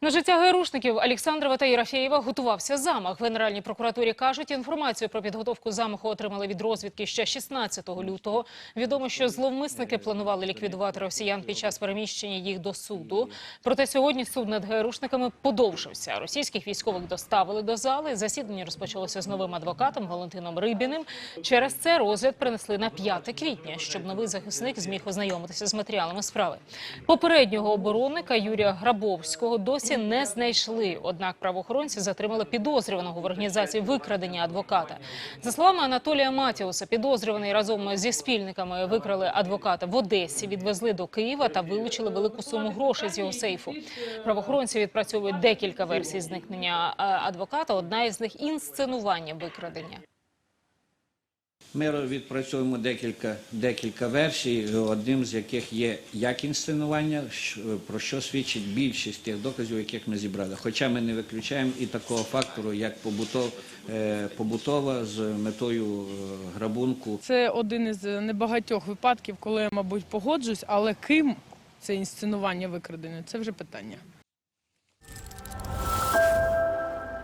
На життя герушників Олександрова та Єрофєєва готувався замах. В Генеральній прокуратурі кажуть, інформацію про підготовку замаху отримали від розвідки ще 16 лютого. Відомо, що зловмисники планували ліквідувати росіян під час переміщення їх до суду. Проте сьогодні суд над герушниками подовжився. Російських військових доставили до зали. Засідання розпочалося з новим адвокатом Валентином Рибіним. Через це розгляд перенесли на 5 квітня, щоб новий захисник зміг ознайомитися з матеріалами справи. Попереднього оборонника Юрія Грабовського досі не знайшли. Однак правоохоронці затримали підозрюваного в організації викрадення адвоката. За словами Анатолія Матіуса, підозрюваний разом зі спільниками викрали адвоката в Одесі, відвезли до Києва та вилучили велику суму грошей з його сейфу. Правоохоронці відпрацьовують декілька версій зникнення е, адвоката. Одна із них інсценування викрадення. Ми відпрацьовуємо декілька, декілька версій, одним з яких є як інсценування, про що свідчить більшість тих доказів, яких ми зібрали. Хоча ми не виключаємо і такого фактору, як побутов, е, побутова з метою е, грабунку. Це один із небагатьох випадків, коли я, мабуть, погоджусь, але ким це інсценування викрадення, це вже питання.